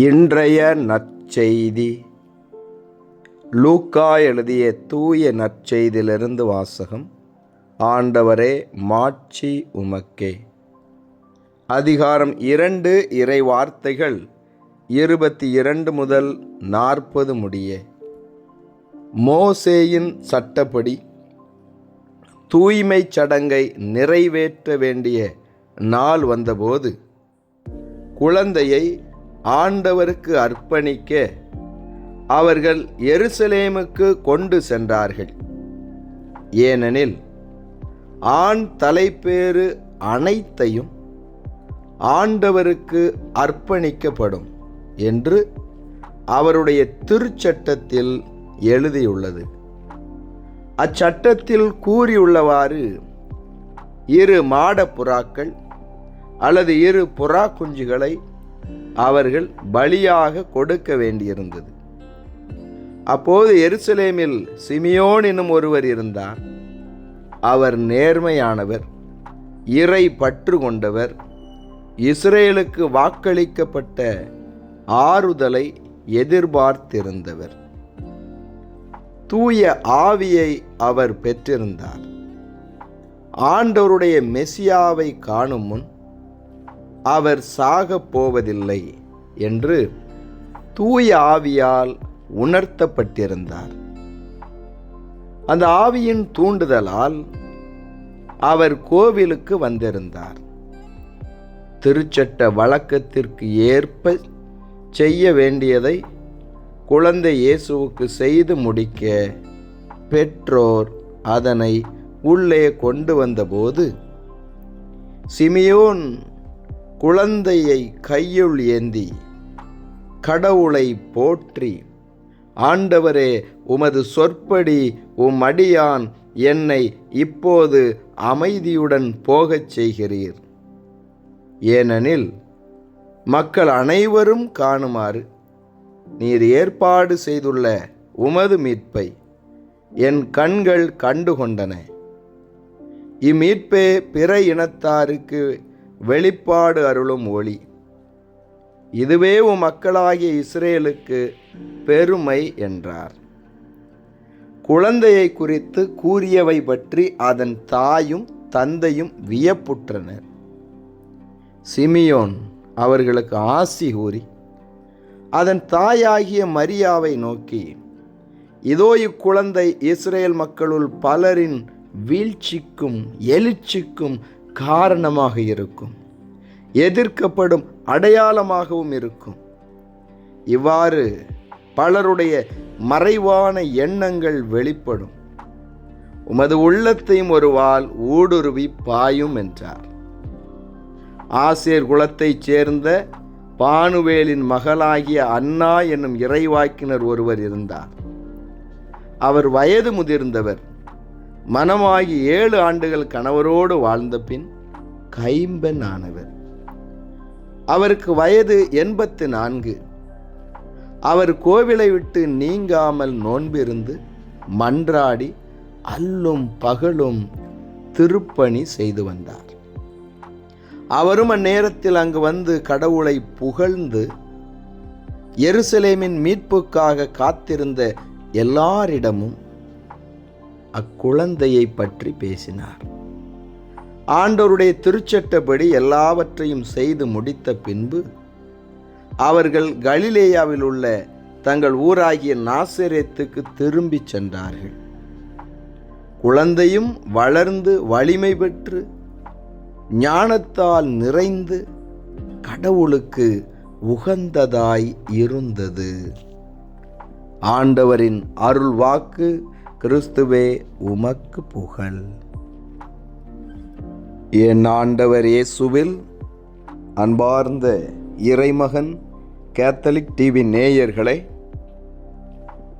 இன்றைய நற்செய்தி. லூக்கா எழுதிய தூய நற்செய்தியிலிருந்து வாசகம் ஆண்டவரே மாட்சி உமக்கே. அதிகாரம் இரண்டு இறை வார்த்தைகள் இருபத்தி இரண்டு முதல் நாற்பது முடிய. மோசேயின் சட்டப்படி தூய்மைச் சடங்கை நிறைவேற்ற வேண்டிய நாள் வந்தபோது குழந்தையை ஆண்டவருக்கு அர்ப்பணிக்க அவர்கள் எருசலேமுக்கு கொண்டு சென்றார்கள். ஏனெனில் ஆண் தலைப்பேறு அனைத்தையும் ஆண்டவருக்கு அர்ப்பணிக்கப்படும் என்று அவருடைய திருச்சட்டத்தில் எழுதியுள்ளது. அச்சட்டத்தில் கூறியுள்ளவாறு இரு மாட புறாக்கள் அல்லது இரு புறா குஞ்சுகளை அவர்கள் பலியாக கொடுக்க வேண்டியிருந்தது. அப்போது எருசலேமில் சிமியோன் என்னும் ஒருவர் இருந்தார். அவர் நேர்மையானவர் இறை பற்று கொண்டவர் இஸ்ரேலுக்கு வாக்களிக்கப்பட்ட ஆறுதலை எதிர்பார்த்திருந்தவர். தூய ஆவியை அவர் பெற்றிருந்தார். ஆண்டவருடைய மெசியாவை காணும் முன் அவர் சாகப் போவதில்லை என்று தூய ஆவியால் உணர்த்தப்பட்டிருந்தார். அந்த ஆவியின் தூண்டுதலால் அவர் கோவிலுக்கு வந்திருந்தார். திருச்சட்ட வழக்கத்திற்கு ஏற்ப செய்ய வேண்டியதை குழந்தை இயேசுவுக்கு செய்து முடிக்க பெற்றோர் அதனை உள்ளே கொண்டு வந்தபோது சிமியோன் குழந்தையை கையுள் ஏந்தி கடவுளை போற்றி ஆண்டவரே உமது சொற்படி உம் அடியான் என்னை இப்போது அமைதியுடன் போகச் செய்கிறீர். ஏனெனில் மக்கள் அனைவரும் காணுமாறு நீர் ஏற்பாடு செய்துள்ள உமது மீட்பை என் கண்கள் கண்டுகொண்டன இம்மீட்பே பிற இனத்தாருக்கு வெளிப்பாடு அருளும் ஒளி. இதுவே உன் மக்களாகிய இஸ்ரேலுக்கு பெருமை என்றார். குழந்தையை குறித்து கூறியவை பற்றி அதன் தாயும் தந்தையும் வியப்புற்றனர். சிமியோன் அவர்களுக்கு ஆசி கூறி அதன் தாயாகிய மரியாவை நோக்கி இதோ இக்குழந்தை இஸ்ரேல் மக்களுள் பலரின் வீழ்ச்சிக்கும் எழுச்சிக்கும் காரணமாக இருக்கும். எதிர்க்கப்படும் அடையாளமாகவும் இருக்கும். இவ்வாறு பலருடைய மறைவான எண்ணங்கள் வெளிப்படும். உமது உள்ளத்தையும் ஒரு வாள் ஊடுருவி பாயும் என்றார். ஆசிரியர் குலத்தைச் சேர்ந்த பானுவேலின் மகளாகிய அண்ணா என்னும் இறைவாக்கினர் ஒருவர் இருந்தார். அவர் வயது முதிர்ந்தவர். மனமாகி ஏழு ஆண்டுகள் கணவரோடு வாழ்ந்த பின் கைம்பெண் ஆனவர். அவருக்கு வயது எண்பத்து நான்கு. அவர் கோவிலை விட்டு நீங்காமல் நோன்பிருந்து மன்றாடி அல்லும் பகலும் திருப்பணி செய்து வந்தார். அவரும் அந்நேரத்தில் அங்கு வந்து கடவுளை புகழ்ந்து எருசலேமின் மீட்புக்காக காத்திருந்த எல்லாரிடமும் அக்குழந்தையை பற்றி பேசினார். ஆண்டவருடைய திருச்சட்டப்படி எல்லாவற்றையும் செய்து முடித்த பின்பு அவர்கள் கலிலேயாவில் உள்ள தங்கள் ஊராகிய நாசரேத்துக்கு திரும்பிச் சென்றார்கள். குழந்தையும் வளர்ந்து வலிமை பெற்று ஞானத்தால் நிறைந்து கடவுளுக்கு உகந்ததாய் இருந்தது. ஆண்டவரின் அருள் வாக்கு கிறிஸ்துவே உமக்கு புகழ். என் ஆண்டவர் இயேசுவில் அன்பார்ந்த இறைமகன் கேத்தலிக் டிவி நேயர்களை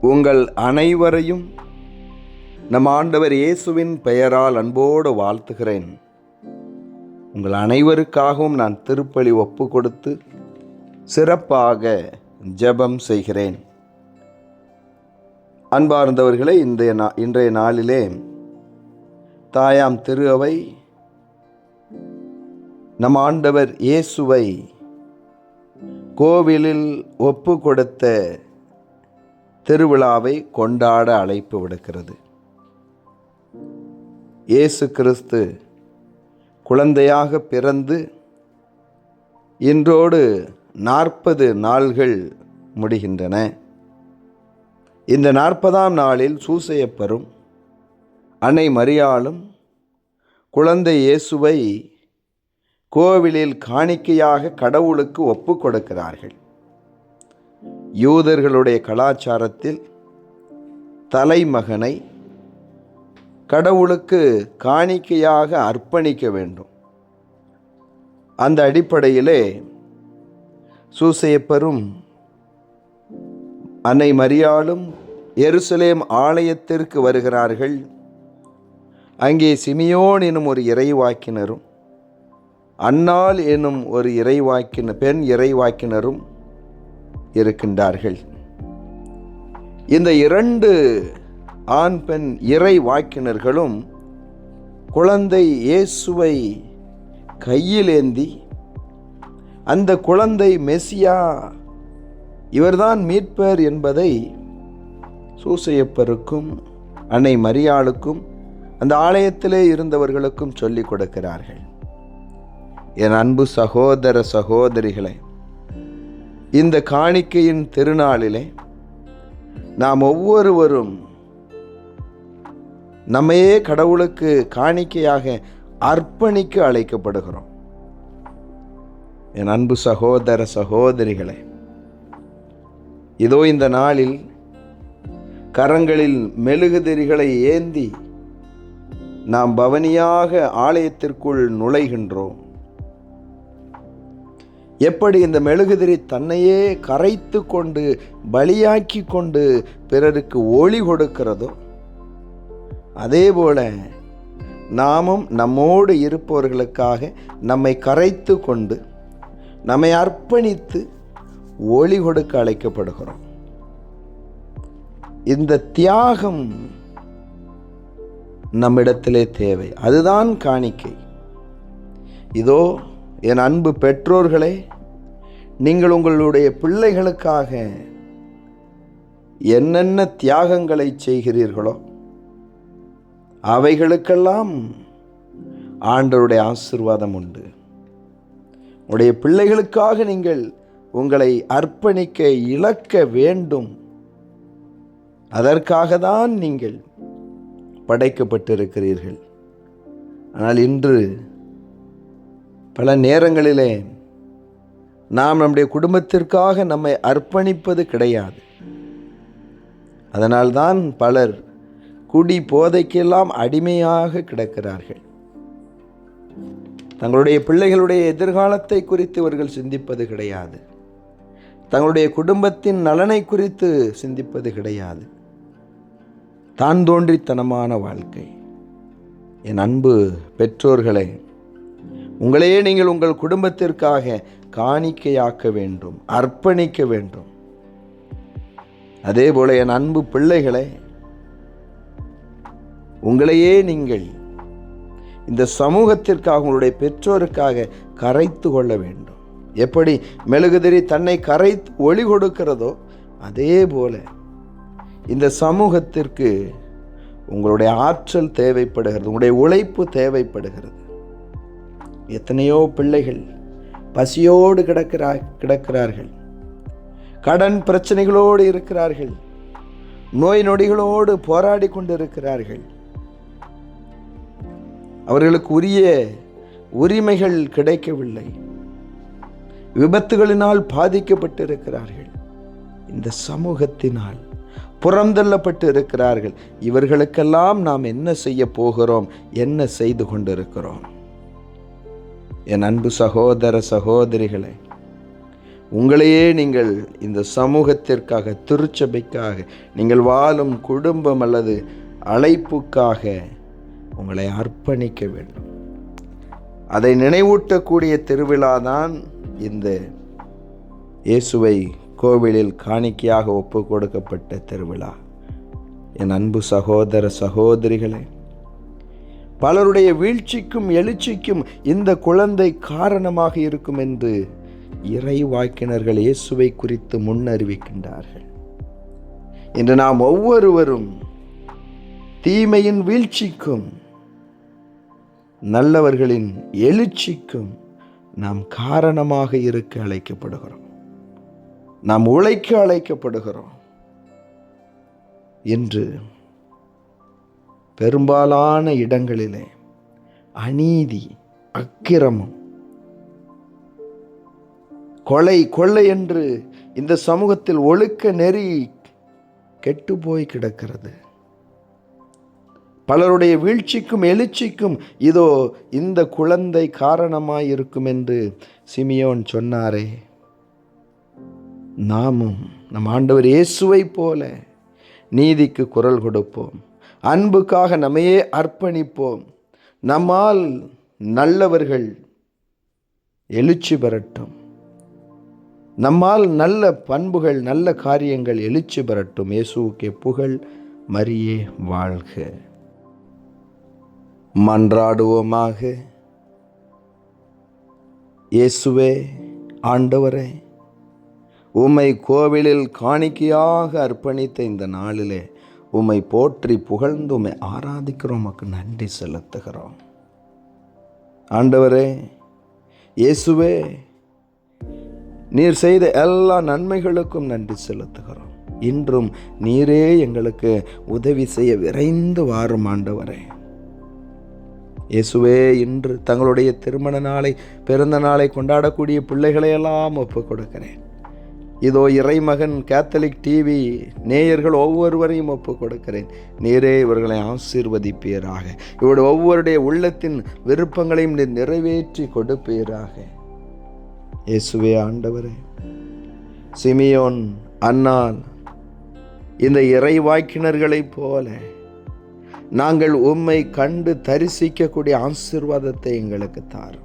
உங்கள் அனைவரையும் நம் ஆண்டவர் இயேசுவின் பெயரால் அன்போடு வாழ்த்துகிறேன். உங்கள் அனைவருக்காகவும் நான் திருப்பலி ஒப்பு கொடுத்து சிறப்பாக ஜெபம் செய்கிறேன். அன்பார்ந்தவர்களே இன்றைய நா இன்றைய நாளிலே தாயாம் திரு அவை நம் ஆண்டவர் இயேசுவை கோவிலில் ஒப்பு கொடுத்த திருவிழாவை கொண்டாட அழைப்பு விடுக்கிறது. இயேசு கிறிஸ்து குழந்தையாக பிறந்து இன்றோடு நாற்பது நாள்கள் முடிகின்றன. இந்த நாற்பதாம் நாளில் சூசையப்பரும் அன்னை மரியாளும் குழந்தை இயேசுவை கோவிலில் காணிக்கையாக கடவுளுக்கு ஒப்பு கொடுக்கிறார்கள். யூதர்களுடைய கலாச்சாரத்தில் தலைமகனை கடவுளுக்கு காணிக்கையாக அர்ப்பணிக்க வேண்டும். அந்த அடிப்படையிலே சூசையப்பரும் அன்னை மரியாளும் எருசலேம் ஆலயத்திற்கு வருகிறார்கள். அங்கே சிமியோன் எனும் ஒரு இறைவாக்கினரும் அன்னாள் எனும் ஒரு இறைவாக்கின பெண் இறைவாக்கினரும் இருக்கின்றார்கள். இந்த இரண்டு ஆண் பெண் இறை வாக்கினர்களும் குழந்தை இயேசுவை கையிலேந்தி அந்த குழந்தை மெசியா இவர்தான் மீட்பர் என்பதை சூசையப்பருக்கும் அன்னை மரியாளுக்கும் அந்த ஆலயத்திலே இருந்தவர்களுக்கும் சொல்லிக் கொடுக்கிறார்கள். என் அன்பு சகோதர சகோதரிகளை இந்த காணிக்கையின் திருநாளிலே நாம் ஒவ்வொருவரும் நம்மையே கடவுளுக்கு காணிக்கையாக அர்ப்பணிக்க அழைக்கப்படுகிறோம். என் அன்பு சகோதர சகோதரிகளை இதோ இந்த நாளில் கரங்களில் மெழுகுதிரிகளை ஏந்தி நாம் பவனியாக ஆலயத்திற்குள் நுழைகின்றோம். எப்படி இந்த மெழுகுதிரி தன்னையே கரைத்து கொண்டு பலியாக்கி கொண்டு பிறருக்கு ஒளி கொடுக்கிறதோ அதேபோல நாமும் நம்மோடு இருப்பவர்களுக்காக நம்மை கரைத்து கொண்டு நம்மை அர்ப்பணித்து ஒளி கொடுக்க அழைக்கப்படுகிறோம். இந்த தியாகம் நம்மிடத்திலே தேவை. அதுதான் காணிக்கை. இதோ என் அன்பு பெற்றோர்களே நீங்கள் உங்களுடைய பிள்ளைகளுக்காக என்னென்ன தியாகங்களை செய்கிறீர்களோ அவைகளுக்கெல்லாம் ஆண்டருடைய ஆசிர்வாதம் உண்டு. உடைய பிள்ளைகளுக்காக நீங்கள் உங்களை அர்ப்பணிக்க இழக்க வேண்டும். அதற்காக தான் நீங்கள் படைக்கப்பட்டிருக்கிறீர்கள். ஆனால் இன்று பல நேரங்களிலே நாம் நம்முடைய குடும்பத்திற்காக நம்மை அர்ப்பணிப்பது கிடையாது. அதனால்தான் பலர் குடி போதைக்கெல்லாம் அடிமையாக கிடக்கிறார்கள். தங்களுடைய பிள்ளைகளுடைய எதிர்காலத்தை குறித்து இவர்கள் சிந்திப்பது கிடையாது. தங்களுடைய குடும்பத்தின் நலனை குறித்து சிந்திப்பது கிடையாது. தான் தோன்றித்தனமான வாழ்க்கை. என் அன்பு பெற்றோர்களை உங்களையே நீங்கள் உங்கள் குடும்பத்திற்காக காணிக்கையாக்க வேண்டும் அர்ப்பணிக்க வேண்டும். அதே போல என் அன்பு பிள்ளைகளை உங்களையே நீங்கள் இந்த சமூகத்திற்காக உங்களுடைய பெற்றோருக்காக கரைத்து கொள்ள வேண்டும். எப்படி மெழுகுதிரி தன்னை கரை ஒளி கொடுக்கிறதோ அதே போல இந்த சமூகத்திற்கு உங்களுடைய ஆற்றல் தேவைப்படுகிறது உங்களுடைய உழைப்பு தேவைப்படுகிறது. எத்தனையோ பிள்ளைகள் பசியோடு கிடக்கிறா கிடக்கிறார்கள். கடன் பிரச்சனைகளோடு இருக்கிறார்கள். நோய் நொடிகளோடு போராடி கொண்டிருக்கிறார்கள். அவர்களுக்கு உரிய உரிமைகள் கிடைக்கவில்லை. விபத்துகளினால் பாதிக்கப்பட்டிருக்கிறார்கள். இந்த சமூகத்தினால் புறந்தள்ளப்பட்டு இருக்கிறார்கள் இவர்களுக்கெல்லாம் நாம் என்ன செய்ய போகிறோம்? என்ன செய்து கொண்டிருக்கிறோம்? என் அன்பு சகோதர சகோதரிகளை உங்களையே நீங்கள் இந்த சமூகத்திற்காக திருச்சபைக்காக நீங்கள் வாழும் குடும்பம் அல்லது அழைப்புக்காக உங்களை அர்ப்பணிக்க வேண்டும். அதை நினைவூட்டக்கூடிய திருவிழா தான் இந்த இயேசுவை கோவிலில் காணிக்கையாக ஒப்பு கொடுக்கப்பட்ட திருவிழா. என் அன்பு சகோதர சகோதரிகளே பலருடைய வீழ்ச்சிக்கும் எழுச்சிக்கும் இந்த குழந்தை காரணமாக இருக்கும் என்று இறை வாக்கினர்கள் இயேசுவை குறித்து முன்னறிவிக்கின்றார்கள். இன்று நாம் ஒவ்வொருவரும் தீமையின் வீழ்ச்சிக்கும் நல்லவர்களின் எழுச்சிக்கும் நாம் காரணமாக இருக்க அழைக்கப்படுகிறோம். நாம் உழைக்க அழைக்கப்படுகிறோம். என்று பெரும்பாலான இடங்களிலே அநீதி அக்கிரமம் கொலை கொள்ளை என்று இந்த சமூகத்தில் ஒழுக்க நெறி கெட்டு போய் கிடக்கிறது. பலருடைய வீழ்ச்சிக்கும் எழுச்சிக்கும் இதோ இந்த குழந்தை காரணமாய் இருக்கும் என்று சிமியோன் சொன்னாரே. நாமும் நம் ஆண்டவர் இயேசுவை போல நீதிக்கு குரல் கொடுப்போம். அன்புக்காக நம்மையே அர்ப்பணிப்போம். நம்மால் நல்லவர்கள் எழுச்சி பெறட்டும். நம்மால் நல்ல பண்புகள் நல்ல காரியங்கள் எழுச்சி பெறட்டும். இயேசுவுக்கே புகழ் மரியே வாழ்க. மன்றாடுவோமாக. இயேசுவே ஆண்டவரே உம்மை கோவிலில் காணிக்கையாக அர்ப்பணித்த இந்த நாளிலே உம்மை போற்றி புகழ்ந்து உம்மை ஆராதிக்கிறோம் உமக்கு நன்றி செலுத்துகிறோம். ஆண்டவரே இயேசுவே நீர் செய்த எல்லா நன்மைகளுக்கும் நன்றி செலுத்துகிறோம். இன்றும் நீரே எங்களுக்கு உதவி செய்ய விரைந்து வாரும் ஆண்டவரே. இயேசுவே இன்று தங்களுடைய திருமண நாளை பிறந்த நாளை கொண்டாடக்கூடிய பிள்ளைகளையெல்லாம் ஒப்புக் கொடுக்கிறேன் இதோ இறைமகன் கேத்தலிக் டிவி நேயர்கள் ஒவ்வொருவரையும் ஒப்புக் கொடுக்கிறேன் நீரே இவர்களை ஆசீர்வதிப்பீராக. இவருடைய ஒவ்வொருடைய உள்ளத்தின் விருப்பங்களையும் நீர் நிறைவேற்றி கொடுப்பீராக. இயேசுவே ஆண்டவரே சிமியோன் அன்னால் இந்த இறைவாக்கினர்களைப் போல நாங்கள் உம்மை கண்டு தரிசிக்கக்கூடிய ஆசிர்வாதத்தை எங்களுக்கு தாரும்.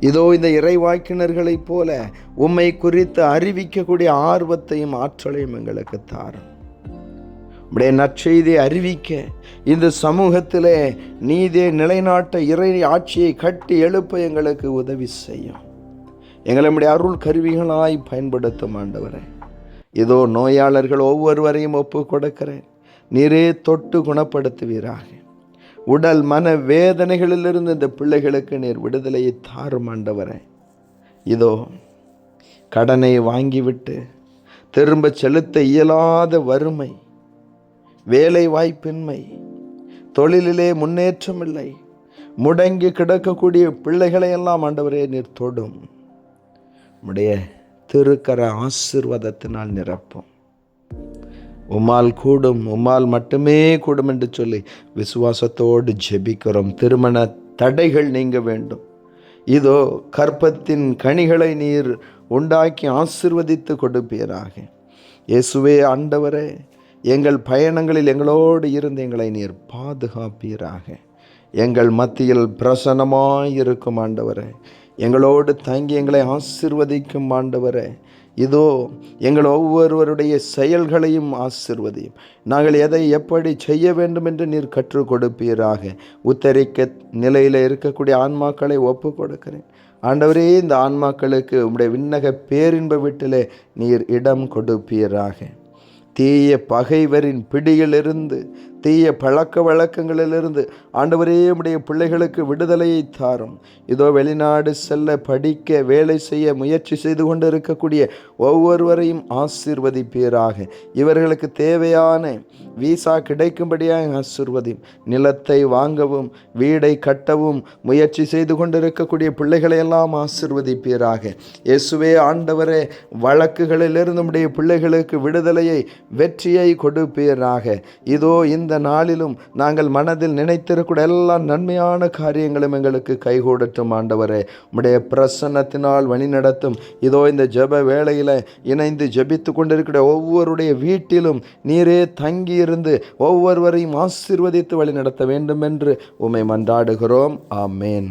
இதோ இந்த இறைவாக்கினர்களைப் போல உம்மை குறித்து அறிவிக்கக்கூடிய ஆர்வத்தையும் ஆற்றலையும் எங்களுக்கு தாரும். உடைய நற்செய்தி அறிவிக்க இந்த சமூகத்திலே நீதியை நிலைநாட்ட இறை ஆட்சியை கட்டி எழுப்ப எங்களுக்கு உதவி செய்யும். எங்களை நம்முடைய அருள் கருவிகளாய் பயன்படுத்தும் ஆண்டவரே. இதோ நோயாளர்கள் ஒவ்வொருவரையும் ஒப்பு கொடுக்கிறேன். நீரே தொட்டு குணப்படுத்துவீராக. உடல் மன வேதனைகளிலிருந்து இந்த பிள்ளைகளுக்கு நீர் விடுதலையை தாரும் ஆண்டவரே. இதோ கடனை வாங்கிவிட்டு திரும்ப செலுத்த இயலாத வறுமை வேலை வாய்ப்பின்மை தொழிலிலே முன்னேற்றம் இல்லை முடங்கி கிடக்கக்கூடிய பிள்ளைகளை எல்லாம் ஆண்டவரே நீர் தொடும். உடைய திருக்கர ஆசிர்வாதத்தினால் நிரப்பும். உம்மால் கூடும் உம்மால் மட்டுமே கூடும் என்று சொல்லி விசுவாசத்தோடு ஜெபிக்கிறோம். திருமண தடைகள் நீங்க வேண்டும். இதோ கற்பத்தின் கனிகளை நீர் உண்டாக்கி ஆசிர்வதித்து கொடுப்பீராக. இயேசுவே ஆண்டவரே எங்கள் பயணங்களில் எங்களோடு இருந்து எங்களை நீர் பாதுகாப்பீராக. எங்கள் மத்தியில் பிரசன்னமாயிருக்கும் ஆண்டவரே எங்களோடு தங்கி எங்களை ஆசிர்வதிக்கும் ஆண்டவரே இதோ எங்கள் ஒவ்வொருவருடைய செயல்களையும் ஆசிர்வதையும். நாங்கள் எதை எப்படி செய்ய வேண்டும் என்று நீர் கற்றுக் கொடுப்பீராக. உத்தரிக்க நிலையில் இருக்கக்கூடிய ஆன்மாக்களை ஒப்பு கொடுக்கிறேன். ஆண்டவரே இந்த ஆன்மாக்களுக்கு உம்முடைய விண்ணக பேரின்ப வீட்டிலே நீர் இடம் கொடுப்பீராக. தீய பகைவரின் பிடியிலிருந்து தீய பழக்க வழக்கங்களிலிருந்து ஆண்டவரே உடைய பிள்ளைகளுக்கு விடுதலையை தாரும். இதோ வெளிநாடு செல்ல படிக்க வேலை செய்ய முயற்சி செய்து கொண்டு இருக்கக்கூடிய ஒவ்வொருவரையும் ஆசிர்வதிப்பீராக. இவர்களுக்கு தேவையான வீசா கிடைக்கும்படியாக ஆசிர்வதியும். நிலத்தை வாங்கவும் வீடை கட்டவும் முயற்சி செய்து கொண்டிருக்கக்கூடிய பிள்ளைகளை எல்லாம் ஆசிர்வதிப்பீராக. இயேசுவே ஆண்டவரே வழக்குகளிலிருந்து நம்முடைய பிள்ளைகளுக்கு விடுதலையை வெற்றியை கொடுப்பீராக. இதோ இந்த இந்த நாளிலும் நாங்கள் மனதில் நினைத்திருக்கிற எல்லா நன்மையான காரியங்களும் எங்களுக்கு கைகூடட்டும் ஆண்டவரே. உடைய பிரசன்னத்தினால் வழி நடத்தும். இதோ இந்த ஜெப வேளையில் இணைந்து ஜெபித்து கொண்டிருக்கிற ஒவ்வொருடைய வீட்டிலும் நீரே தங்கியிருந்து ஒவ்வொருவரையும் ஆசிர்வதித்து வழி நடத்த வேண்டும் என்று உமை மன்றாடுகிறோம். ஆமேன்.